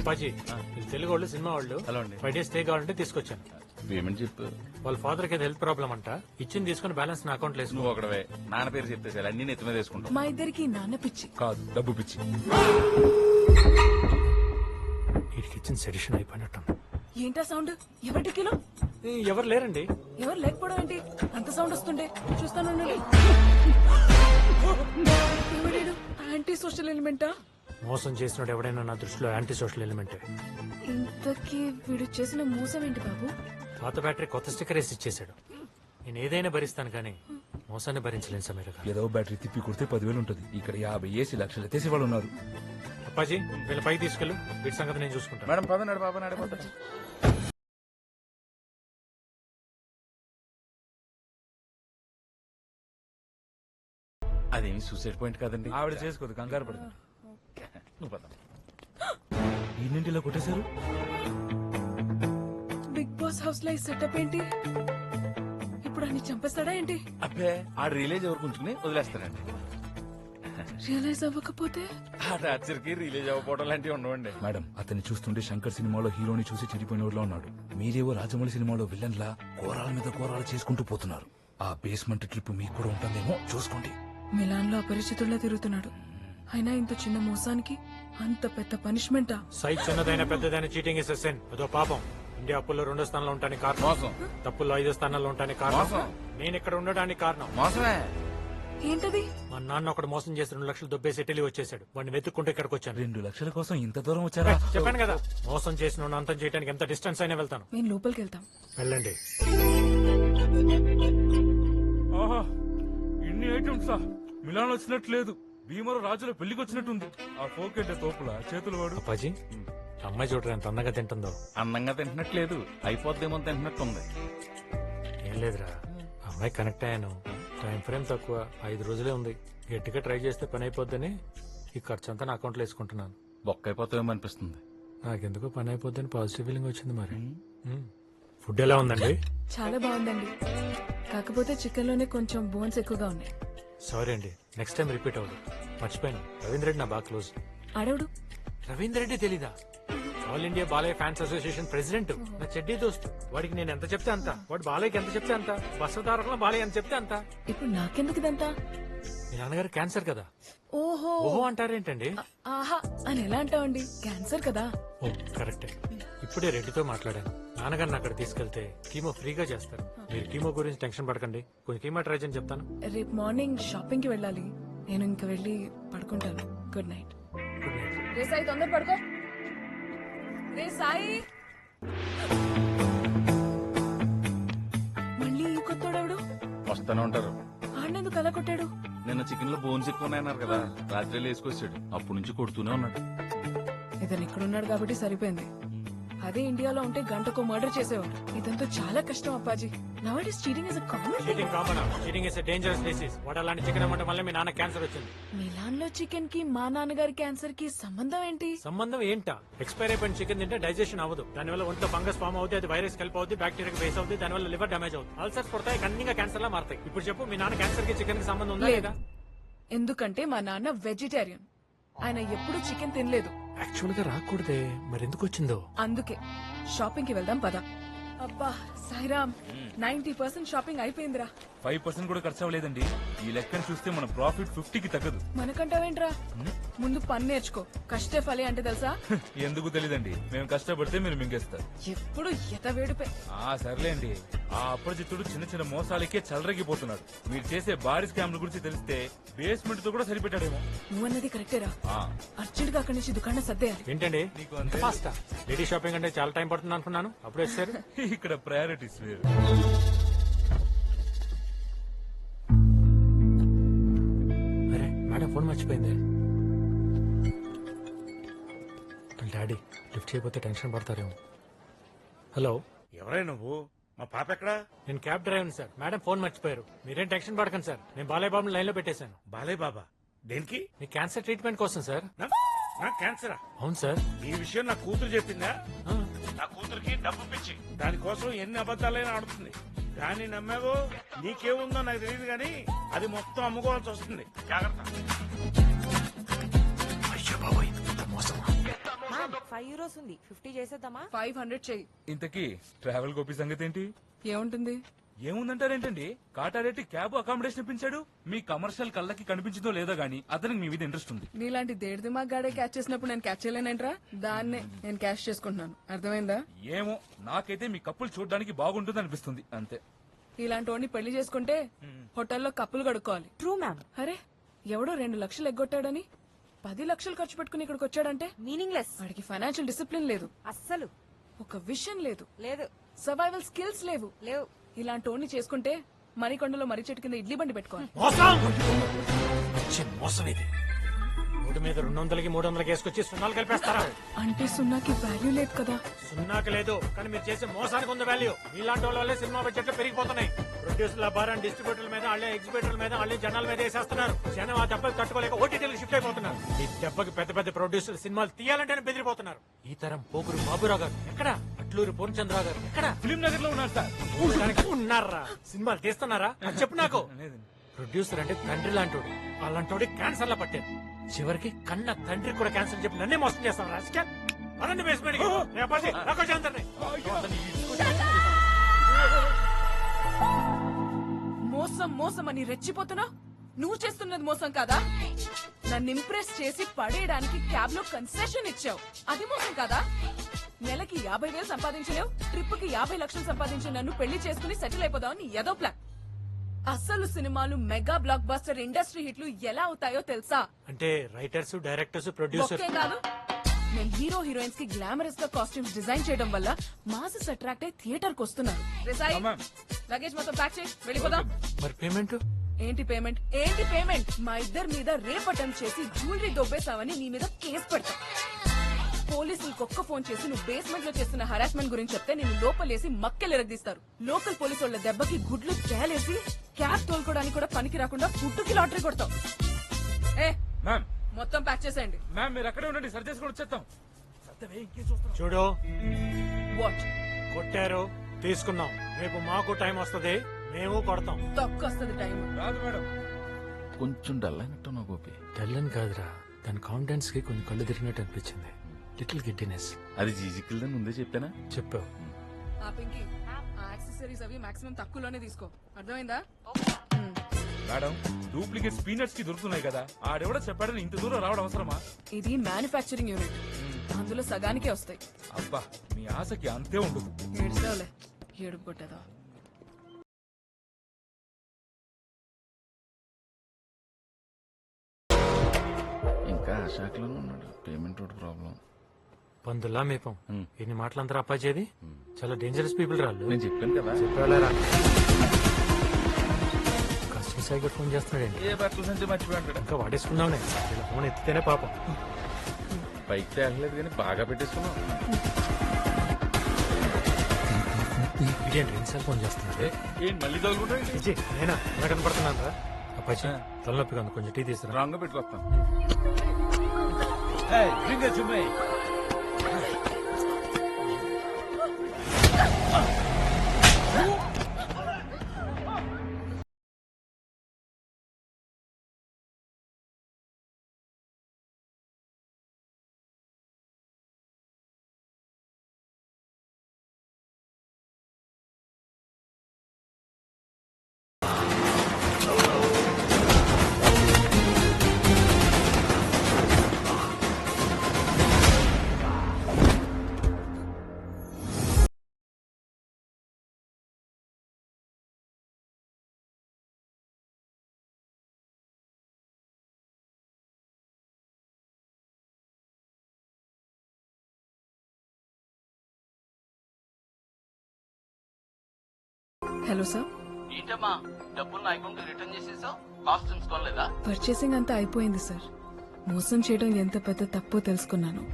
అప్పాజీ వీళ్ళు తెలుగు వాళ్ళు సినిమా వాళ్ళు. హలో అండి. ఫైవ్ డేస్ స్టే కావాలంటే తీసుకొచ్చాను. పేమెంట్ చెప్పు? వాళ్ళ ఫాదర్కి హెల్త్ ప్రాబ్లం అంట. ఇచ్చింది తీసుకుని బ్యాలెన్స్ నా అకౌంట్ వేసుకో. నువ్వు ఒకడవే నాన్న పేరు చెప్పేసి అన్ని నెత్తి మీద వేసుకుంటావు. మా ఇద్దరికి నాన్న పిచ్చి. కాదు డబ్బు పిచ్చి. వీడికి ఇచ్చిన సెడిషన్ అయిపోయినట్టు ఏంటా సౌండ్? ఎవరి కిలో? ఎవరు లేరండి? ఎవరు లేకపోవడం ఏంటి? అంత సౌండ్ వస్తుండే చూస్తాను యాంటీ సోషల్ ఎలిమెంటా? మోసం చేసినోడు ఎవడైనా నా దృష్టిలో యాంటీ సోషల్ ఎలిమెంట్ ఇంతకీ వీడు చేసిన మోసం ఏంటి బాబు? పాత బ్యాటరీ కొత్త స్టిక్కర్ వేసి ఇచ్చేసాడు నేను ఏదైనా భరిస్తాను కానీ మోసాన్ని భరించలేను సమీర గారు. ఏదో బ్యాటరీ తిప్పి కొడితే పదివేలు ఉంటది. ఇక్కడ యాభై ఏసీ లక్షలు ఎత్తేసి వాళ్ళు ఉన్నారు. అప్పాజీ వీళ్ళ పైకి తీసుకెళ్ళు. వీటి సంగతి నేను చూసుకుంటాను. మేడం పద నడు బాబా నడిపోతా అదేమి సూసైడ్ పాయింట్ కాదండి? ఆవిడ చేసుకోదు కంగారు పడదు. నువ్వు పద. ఎన్నింటిలో కొట్టేశారు? బిగ్ బాస్ హౌస్లో ఈ సెటప్ ఏంటి? ఇప్పుడు అన్ని చంపేస్తాడా ఏంటి? అబ్బే ఆ రిలేజ్ ఎవరు ఉంచుకుని వదిలేస్తారండి. రియలైజ్ అవ్వకపోతే? ఆ టార్చర్కి రిలీజ్ అవ్వకపోవడం లాంటివి ఉండవండి. మేడం అతన్ని చూస్తుంటే శంకర్ సినిమాలో హీరోని చూసి చెడిపోయిన ఊర్లో ఉన్నాడు. మీరేవో రాజమౌళి సినిమాలో విలన్ లా కోరాల మీద కోరాలు చేసుకుంటూ పోతున్నారు. ఆ బేస్మెంట్ ట్రిప్ మీకు కూడా ఉంటుందేమో చూసుకోండి. మిలాన్లో అపరిచితుల్లా తిరుగుతున్నాడు. అయినా ఇంత చిన్న మోసానికి అంత పెద్ద పనిష్మెంటా? సైజ్ చిన్నదైన పెద్దదైన చీటింగ్ ఇస్ సెన్ అదో పాపం. ఇండియా అప్పుల్లో రెండో స్థానంలో ఉంటానికి కారణం. మోసం. తప్పుల్లో ఐదో స్థానంలో ఉంటానికి కారణం. నేను ఇక్కడ ఉండడానికి కారణం. మోసమే. ఏంటది? మా నాన్న ఒకడు మోసం చేసి రెండు లక్షలు దొబ్బేసి ఇటలీ వచ్చేసాడు వాడిని వెతుక్కుంటూ ఇక్కడికి వచ్చాను. రెండు లక్షల కోసం ఇంత దూరం వచ్చారా? చెప్పాను కదా. మోసం చేసిన అంతం చేయడానికి ఎంత డిస్టెన్స్ అయినా వెళ్తాను. మేము లోపలికి వెళ్తాం. వెళ్ళండి. ఆహా ఇన్ని ఐటమ్స్ మిలాన్ వచ్చినట్టు లేదు. భీమరు రాజుల పెళ్ళికి వచ్చినట్టుంది ఆ ఫోకెట్ తోపుల చేతులు వాడు. అప్పాజీ అమ్మాయి చూడరా ఎంత అందంగా తింటుందో. అందంగా తింటున్నట్లేదు అయిపోద్దేమో తింటున్నట్టు ఉంది ఏం లేదురా అమ్మాయి కనెక్ట్ అయ్యాను. టైం ఫ్రేమ్ తక్కువ ఐదు రోజులే ఉంది. గట్టిగా ట్రై చేస్తే పని అయిపోద్దని ఈ ఖర్చు అంతా నా అకౌంట్లో వేసుకుంటున్నాను. బొక్క అయిపోతామేమో అనిపిస్తుంది. నాకెందుకో పని అయిపోద్దని పాజిటివ్ ఫీలింగ్ వచ్చింది మరి. ఫుడ్ ఎలా ఉందండి? చాలా బాగుందండి. కాకపోతే చికెన్లోనే కొంచెం బోన్స్ ఎక్కువగా ఉన్నాయి. సారీ అండి. నెక్స్ట్ టైం రిపీట్ అవ్వదు. మర్చిపోయాను. రవీంద్ర రెడ్డి నా బాగా క్లోజ్ అడవుడు రవీంద్ర రెడ్డి తెలీదా? All India Balayya fans association president నా చెడ్డీ దోస్తు. వాడికి నేను ఎంత చెప్తే అంత. వాడు బాలయ్యకి ఎంత చెప్తే అంత. వస్త్రధారకులు బాలయ్య ఎంత చెప్తే అంత. ఇప్పుడు నాకెందుకు ఇదంతా? మీ నాన్నగారు క్యాన్సర్ కదా? ఓహో. ఓహో అంటారేంటండి? ఆహా అని ఎలా అంటావండి క్యాన్సర్ కదా. ఓ కరెక్టే. ఇప్పుడే రెడ్డితో మాట్లాడాను. నాన్నగారిని అక్కడ తీసుకెళ్తే కీమో ఫ్రీగా చేస్తారు. మీరు కీమో గురించి టెన్షన్ పడకండి. కొంచెం కీమో ట్రై చేయని చెప్తాను. రేపు మార్నింగ్ షాపింగ్కి వెళ్ళాలి. నేను ఇంక వెళ్ళి పడుకుంటాను. Good night. Good night. రే సాయి తొందర పడుకో. రే సాయి. మళ్ళీ ఈ కొత్తోడెవడు? వస్తానే ఉంటారు. ఆడినందుకు అలా కొట్టాడు? నిన్న చికెన్లో బోన్స్ ఎక్కువ ఉన్నాయన్నారు కదా. రాత్రి వేసుకొచ్చాడు. అప్పటి నుంచి కొడుతూనే ఉన్నాడు. ఇతను ఇక్కడ ఉన్నాడు కాబట్టి సరిపోయింది. అదే ఇండియాలో ఉంటే గంటకు మర్డర్ చేసేవాడు. ఇదంతా చాలా కష్టం Appaji. నవట్ is cheating is a common cheating common cheating is dangerous disease వాడు అలాంటి చికెన్ అమ్మటం వల్ల మీ నాన్న క్యాన్సర్ వచ్చింది. మిలాన్లో చికెన్కి మా నాన్నగారి క్యాన్సర్కి సంబంధం ఏంటి? సంబంధం ఏంటా? ఎక్స్పైర్ అయిపోయిన చికెన్ తింటే డైజెషన్ అవ్వదు. దానివల్ల ఒంట్లో ఫంగస్ ఫామ్ అవుతుంది అది వైరస్ కలిపి అవుతుంది బ్యాక్టీరియా బేస్ అవుతుంది దానివల్ల లివర్ డ్యామేజ్ అవుతుంది అల్సర్స్ పడతాయి కన్నీగా క్యాన్సర్ లా మారుతాయి. ఇప్పుడు చెప్పు మీ నాన్న క్యాన్సర్కి చికెన్కి సంబంధం ఉందా లేదా. ఎందుకంటే మా నాన్న వెజిటేరియన్ ఆయన ఎప్పుడు చికెన్ తినలేదు. యాక్చువల్గా రాకూడదే. మరి ఎందుకు వచ్చిందో అందుకే. షాపింగ్కి వెళ్దాం పద. అబ్బా సాయిరామ్ నైన్టీ పర్సెంట్ షాపింగ్ అయిపోయిందిరా. ఫైవ్ పర్సెంట్ కూడా ఖర్చు అవ్వలేదండి ఈ లెక్కను చూస్తే మన ప్రాఫిట్ ఫిఫ్టీకి తగ్గదు. మనకంటావేంట్రా? ముందు పని నేర్చుకో. కష్టే ఫలి అంటే తెలుసా? ఎందుకు తెలీదండి? మేము కష్టపడితే మీరు మింగేస్తారు. ఎప్పుడు ఎత వేడిపే ఆ సర్లేండి. ఆ అప్రజిత్తుడు చిన్న చిన్న మోసాలకే చలరగిపోతున్నాడు. మీరు చేసే భారీ స్కామ్ల గురించి తెలిస్తే బేస్మెంట్తో కూడా సరిపెట్టాడేమో. నువ్వన్నది కరెక్టేరా ఆ, అర్జెంట్గా అక్కడి నుంచి దుకాణం సర్దేయాలి. ఏంటండి? నీకు అంత అంతే. ఫాస్టా. లేడీ షాపింగ్ అంటే చాలా టైం పడుతుంది అనుకున్నాను. అప్పుడు వచ్చారు. ఇక్కడ ప్రయారిటీస్ వేరు. అరే మేడం ఫోన్ మర్చిపోయింది. వాళ్ళ డాడీ లిఫ్ట్ చేయకపోతే టెన్షన్ పడతారేమో. హలో. ఎవరై నువ్వు? మా పాప ఎక్కడా? నేను cab driver sir. Madam phone మర్చిపోయారు. మీరేం టెన్షన్ పడకండి సార్. నేను బాలయ్య బాబుని లైన్లో పెట్టేశాను. బాలయ్య బాబా దేనికి? మీ క్యాన్సర్ ట్రీట్మెంట్ కోసం సార్. నా- క్యాన్సరా? అవును సార్. ఈ విషయం నా కూతురు చెప్పిందా? నా కూతురికి డబ్బు పిచ్చి. దానికోసం ఎన్ని అబద్ధాలైనా ఆడుతుంది. దాన్ని నమ్మావో నీకేముందో నాకు తెలియదు కానీ అది మొత్తం అమ్ముకోవాల్సి వస్తుంది. జాగ్రత్త. ఫైవ్ రోస్ ఉంది. ఫిఫ్టీ చేసేద్దామా? ఫైవ్ హండ్రెడ్ చెయ్యి. ఇంతకీ ట్రావెల్ గోపి సంగతి ఏంటి? ఏముంటుంది? ఏముందంటారేంటండి? కాటారెడ్డి క్యాబ్ అకామిడేషన్ ఇప్పించాడు. మీ కమర్షియల్ కళ్ళకి కనిపించిందో లేదో గానీ అతనికి మీ మీద ఇంట్రెస్ట్ ఉంది. నీలాంటి దేడి దిమాగ్ గాడే క్యాచ్ చేసినప్పుడు నేను క్యాచ్ చేయలేనంట్రా? దాన్నే నేను క్యాచ్ చేసుకుంటున్నాను. అర్థమైందా? ఏమో నాకైతే మీ కప్పులు చూడడానికి బాగుంటుంది అనిపిస్తుంది అంతే. ఇలాంటి వాడిని పెళ్ళి చేసుకుంటే హోటల్లో కప్పులు కడుక్కోవాలి. ట్రూ మ్యామ్ అరే ఎవడో రెండు లక్షలు ఎగ్గొట్టాడని? పది లక్షలు ఖర్చు పెట్టుకుని ఇక్కడికి వచ్చాడంటే మీనింగ్లెస్ వాడికి ఫైనాన్షియల్ డిసిప్లిన్ లేదు. అస్సలు. ఒక విషన్ లేదు. లేదు. సర్వైవల్ స్కిల్స్ లేవు. లేవు. ఇలాంటి వాడిని చేసుకుంటే మరికొండలో మర్రి చెట్టు కింద ఇడ్లీ బండి పెట్టుకోవాలి. మోసం! వచ్చే మోసం ఇది. మూడు మీద రెండు వందలకి మూడు వందలకి వేసుకొచ్చి సున్నాలు కలిపేస్తారా? అంటే సున్నాకి వాల్యూ లేదు కదా. సున్నాకి లేదు కానీ మీరు చేసే మోసానికి ఉంది వాల్యూ మీలాంటి వాళ్ళ వల్లే సినిమా బడ్జెట్లు పెరిగిపోతున్నాయి. ప్రొడ్యూసర్ల భారం డిస్ట్రిబ్యూటర్ల మీద వాళ్ళే ఎగ్జిబ్యూటర్ల మీద వాళ్ళే జనాల మీద వేసేస్తున్నారు. జనం ఆ దెబ్బకి తట్టుకోలేక ఓటీటీలకు షిఫ్ట్ అయిపోతున్నారు. ఈ దెబ్బకి పెద్ద పెద్ద ప్రొడ్యూసర్ సినిమాలు తీయాలంటేనే బెదిరిపోతున్నారు. ఈ తరం పోగురు బాబురావు గారు ఎక్కడ? అట్లూరి పూర్ణచంద్రరావు గారు ఎక్కడ? ఫిలిం నగర్లో ఉన్నారు సార్. ఉన్నారా? సినిమాలు తీస్తున్నారా? చెప్పు నాకు. ప్రొడ్యూసర్ అంటే తండ్రి లాంటోడు. అలాంటోడి క్యాన్సర్ లా పట్టారు చివరికి కన్న తండ్రి కూడా క్యాన్సర్ చెప్పి నన్నే మోసం చేస్తాను రాజకీయ? అదండి బేస్మెంట్ మోసం మోసం అని రెచ్చిపోతున్నా? నువ్వు చేస్తున్నది మోసం కాదా? నన్ను ఇంప్రెస్ చేసి పడేయడానికి క్యాబ్లో కన్సెషన్ ఇచ్చావు. అది మోసం కాదా? నెలకి యాభై వేలు సంపాదించలేవు ట్రిప్కి యాభై లక్షలు సంపాదించి నన్ను పెళ్ళి చేసుకుని సెటిల్ అయిపోదామని ఏదో ప్లాన్ అసలు సినిమాలు మెగా బ్లాక్ బస్టర్ ఇండస్ట్రీ హిట్లు ఎలా అవుతాయో తెలుసా? అంటే రైటర్స్ డైరెక్టర్స్ ప్రొడ్యూసర్ కాదు. నేను హీరో హీరోయిన్స్కి గ్లామరస్గా కాస్ట్యూమ్స్ డిజైన్ చేయడం వల్ల మాసెస్ అట్రాక్ట్ అయి థియేటర్కు వస్తున్నారు. లగేజ్ మొత్తం ప్యాక్ చేయి వెళ్ళిపోదాం. మరి పేమెంట్? ఏంటి పేమెంట్? ఏంటి పేమెంట్? మా ఇద్దరి మీద రేప్ అటెంప్ట్ చేసి జ్యువెలరీ దొబ్బేసావని నీ మీద కేసు పెడతా. పోలీసులకు ఒక్క ఫోన్ చేసి నువ్వు బేస్మెంట్లో చేస్తున్న హరాస్మెంట్ గురించి చెప్తే నేను లోపలేసి మక్కెలు ఎరగదీస్తారు. లోకల్ పోలీసు వాళ్ళ దెబ్బకి గుడ్లు తేలేసి క్యాబ్ తోలుకోవడానికి కూడా పనికి రాకుండా ఫుడ్కి లాటరీ కొడతావు. ఏ? మ్యామ్. మొత్తం ప్యాక్ చేసేయండి. మ్యామ్ మీరు అక్కడే ఉండండి సరి చేసుకొని వచ్చేస్తాం. చూడు. వాట్ కొట్టారు తీసుకున్నాం. రేపు మాకు టైం వస్తది మేము కొడతాం. తక్కువ వస్తుంది టైం రాదు మేడం. కొంచెం డల్ అయినట్టున్నావు గోపి. తెల్లని కాదురా దాని కాన్ఫిడెన్స్కి కొంచెం కళ్ళు తిరిగినట్టు అనిపించింది. లిటిల్ గిడ్డినెస్ అది జీజికిల్దని ముందే చెప్పానా? చెప్పావు. ఆ పింకి. ఆ యాక్సెసరీస్ అవి మాక్సిమం తక్కువలోనే తీసుకో. అర్థమైందా. మేడం డూప్లికేట్ స్పీనట్స్కి దొరుకుతున్నాయి కదా. ఆడెవడో చెప్పాడని ఇంత దూరం రావడం అవసరమా? ఇది మ్యానుఫ్యాక్చరింగ్ యూనిట్ అందులో సగానికే వస్తాయి. అబ్బా మీ ఆశకి అంతే ఉండదు. ఏడుస్తావులే ఏడుపు కొట్టేదా ఇంకా ఆ శాఖలోనే ఉన్నాడు. పేమెంట్ ఒకటి ప్రాబ్లం పందులా మేపం. ఇన్ని మాటలంతా అప్పాచేది చాలా డేంజరస్ పీపుల్ రాళ్ళు. నేను చెప్పాను కదా. కస్టమర్ సైకిల్ ఫోన్ చేస్తున్నాడండి ఏ బట్టల సంచి మర్చిపోయాడు? ఇంకా వాడేసుకున్నావునే ఇలా ఫోన్ ఎత్తితేనే పాపం. పైకి తేగలేదు కానీ బాగా పెట్టేసుకున్నావు ఇదేంటి ఫోన్ చేస్తున్నాడు? ఏంటి మళ్ళీ తగులుకుంటా విజయ్ నేనా ఎలా కనపడుతున్నాను రా? తలనొప్పిగా ఉంది కొంచెం టీ తీసుకురా. రాంగ్ పెట్టుకొస్తాను. Hello sir. ఏంటమ్మా? డబ్బులు నా అకౌంట్ రిటర్న్ చేసేసావు? పర్చేసింగ్ అంతా అయిపోయింది సార్. మోసం చేయడం ఎంత పెద్ద తప్పో తెలుసుకున్నాను.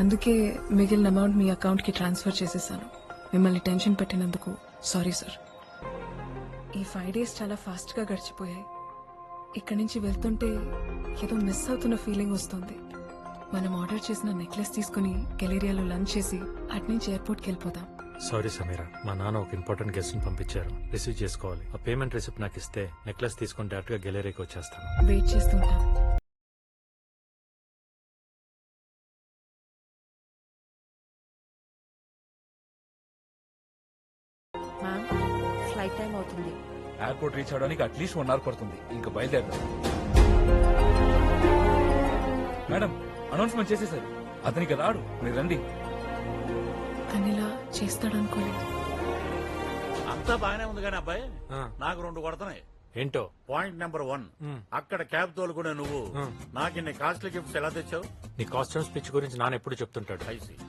అందుకే మిగిలిన అమౌంట్ మీ అకౌంట్కి ట్రాన్స్ఫర్ చేసేసాను. మిమ్మల్ని టెన్షన్ పెట్టినందుకు సారీ సార్. ఈ ఫైవ్ డేస్ చాలా ఫాస్ట్గా గడిచిపోయాయి. ఇక్కడి నుంచి వెళ్తుంటే ఏదో మిస్ అవుతున్న ఫీలింగ్ వస్తుంది. మనం ఆర్డర్ చేసిన నెక్లెస్ తీసుకుని గెలేరియాలో లంచ్ చేసి అట్నుంచి ఎయిర్పోర్ట్కి వెళ్ళిపోదాం. సారీ సమీరా మా నాన్న ఒక ఇంపార్టెంట్ గెస్ట్ని పంపించారు. రిసీవ్ చేసుకోవాలి. ఆ పేమెంట్ రిసిప్ట్ నాకు ఇస్తే నెక్లెస్ తీసుకొని డైరెక్ట్గా గెలరీకి వచ్చేస్తాను ఫ్లైట్ టైం అవుతుంది. ఎయిర్పోర్ట్ రీచ్ అవడానికి అట్లీస్ట్ వన్ అవర్ పడుతుంది. ఇంకా బయలుదేరదాం. మేడం అనౌన్స్మెంట్ చేసేసారు. అతనికి రాడు. మీరు రండి. అనిలా చేస్తాడనుకోలేదు. అంతా బాగానే ఉంది కానీ అబ్బాయి. నాకు రెండు కొడుతున్నాయి. ఏంటో? Point number one. అక్కడ క్యాబ్ తోలుకునే నువ్వు. నాకు ఇన్ని కాస్ట్లీ గిఫ్ట్స్ ఎలా తెచ్చావు? నీ కాస్ట్యూమ్ స్పిచ్ గురించి నాన్న ఎప్పుడు చెప్తుంటాడు.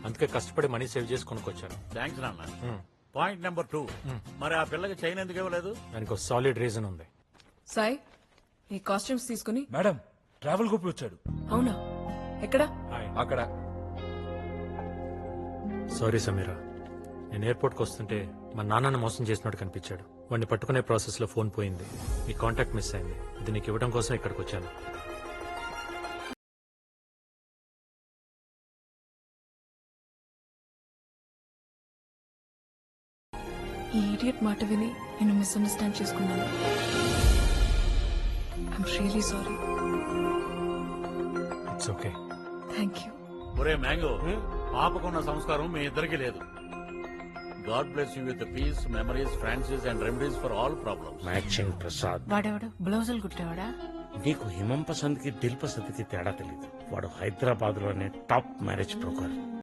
అందుకే కష్టపడి మనీ సేవ్ చేసి కొనుక్కొచ్చాను. థ్యాంక్స్ నాన్న. Point number two. మరి ఆ పిల్లకి చైన్ ఎందుకు ఇవ్వలేదు? దానికి ఒక సాలిడ్ రీజన్ ఉంది. సాయి ఈ కాస్ట్యూమ్స్ తీసుకుని మేడం ట్రావెల్ గోపి వచ్చాడు. అవునా? ఎక్కడా? అక్కడ. సారీ సమీరా నేను ఎయిర్పోర్ట్కి వస్తుంటే మా నాన్నను మోసం చేసినట్టు కనిపించాడు. వాడిని పట్టుకునే ప్రాసెస్లో ఫోన్ పోయింది. మీ కాంటాక్ట్ మిస్ అయింది. ఇది నీకు ఇవ్వడం కోసం ఇక్కడికి వచ్చాను. ఈ ఇడియట్ మాట విని నేను మిస్అండర్స్టాండ్ చేసుకున్నాను. I'm really sorry it's okay thank you ఒరే మ్యాంగో. పాపకున్న సంస్కారం మీ ఇద్దరికి లేదు. God bless you with peace memories Francis and remedies for all problems. Matching Prasad. వాడెవడు? బ్లౌజులు కుట్టేవాడా? నీకు హిమం పసంద్కి దిల్ పసంద్కి తేడా తెలియదు వాడు హైదరాబాద్లోనే టాప్ మ్యారేజ్ బ్రోకర్.